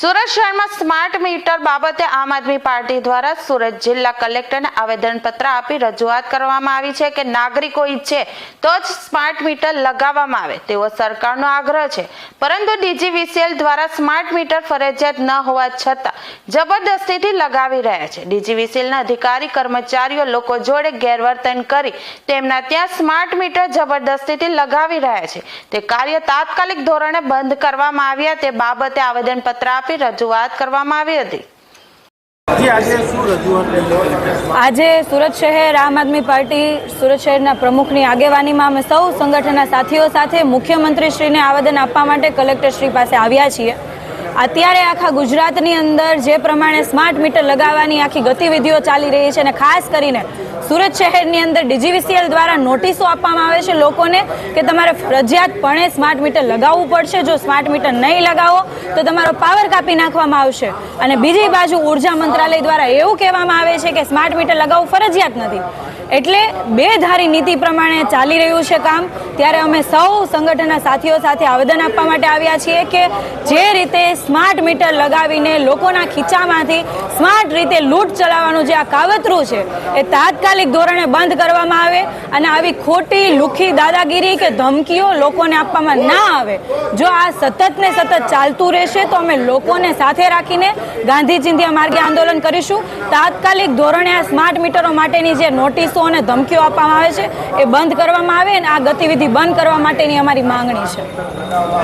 સુરત શહેરમાં smart meter બાબતે આમ આદમી પાર્ટી દ્વારા સુરત જિલ્લા કલેક્ટરને આવેદનપત્ર આપી રજૂઆત કરવામાં આવી છે કે નાગરિકો ઈચ્છે તો જ સ્માર્ટ મીટર લગાવવામાં આવે. તેવો સરકારનો આગ્રહ છે. પરંતુ ડીજીવીસીએલ દ્વારા સ્માર્ટ મીટર ફરજિયાત ન હોવા છતાં જબરદસ્તીથી લગાવી રહ્યા છે. ડીજીવીસીએલના અધિકારી, કર્મચારીઓ લોકો જોડે ગેરવર્તન કરી તેમના ત્યાં સ્માર્ટ મીટર જબરદસ્તીથી લગાવી રહ્યા છે. તે કાર્ય તાત્કાલિક ધોરણે બંધ કરવામાં આવ્યા તે બાબતે આવેદનપત્ર આપી રજૂઆત કરવામાં આવી હતી. આજે સુરત શહેર આમ આદમી પાર્ટી સુરત શહેરના પ્રમુખની આગેવાનીમાં અમે સૌ સંગઠનના સાથીઓ સાથે મુખ્યમંત્રીશ્રીને આવેદન આપવા માટે કલેક્ટરશ્રી પાસે આવ્યા છીએ. અત્યારે આખા ગુજરાતની અંદર જે પ્રમાણે સ્માર્ટ મીટર લગાવવાની આખી ગતિવિધિઓ ચાલી રહી છે અને ખાસ કરીને સુરત શહેરની અંદર ડીજીવીસીએલ દ્વારા નોટિસો આપવામાં આવે છે લોકોને કે તમારે ફરજિયાતપણે સ્માર્ટ મીટર લગાવવું પડશે. જો સ્માર્ટ મીટર નહીં લગાવો, તો તમારો પાવર કાપી નાખવામાં આવશે. અને બીજી બાજુ ઊર્જા મંત્રાલય દ્વારા એવું કહેવામાં આવે છે કે સ્માર્ટ મીટર લગાવવું ફરજિયાત નથી. એટલે બે ધારી નીતિ પ્રમાણે ચાલી રહ્યું છે કામ. ત્યારે અમે સૌ સંગઠનના સાથીઓ સાથે આવેદન આપવા માટે આવ્યા છીએ કે જે રીતે સ્માર્ટ મીટર લગાવીને લોકોના ખીચામાંથી સ્માર્ટ રીતે લૂંટ ચલાવવાનું જે આ કાવતરું છે, એ તાત્કાલિક ધોરણે બંધ કરવામાં આવે અને આવી ખોટી લુખી દાદાગીરી કે ધમકીઓ લોકોને આપવામાં ના આવે. જો આ સતત ને સતત ચાલતું રહેશે, તો અમે લોકોને સાથે રાખીને ગાંધી માર્ગે આંદોલન કરીશું. તાત્કાલિક ધોરણે આ સ્માર્ટ મીટરો માટેની જે નોટિસો અને ધમકીઓ આપવામાં આવે છે, એ બંધ કરવામાં આવે અને આ ગતિવિધિ બંધ કરવા માટેની અમારી માંગણી છે.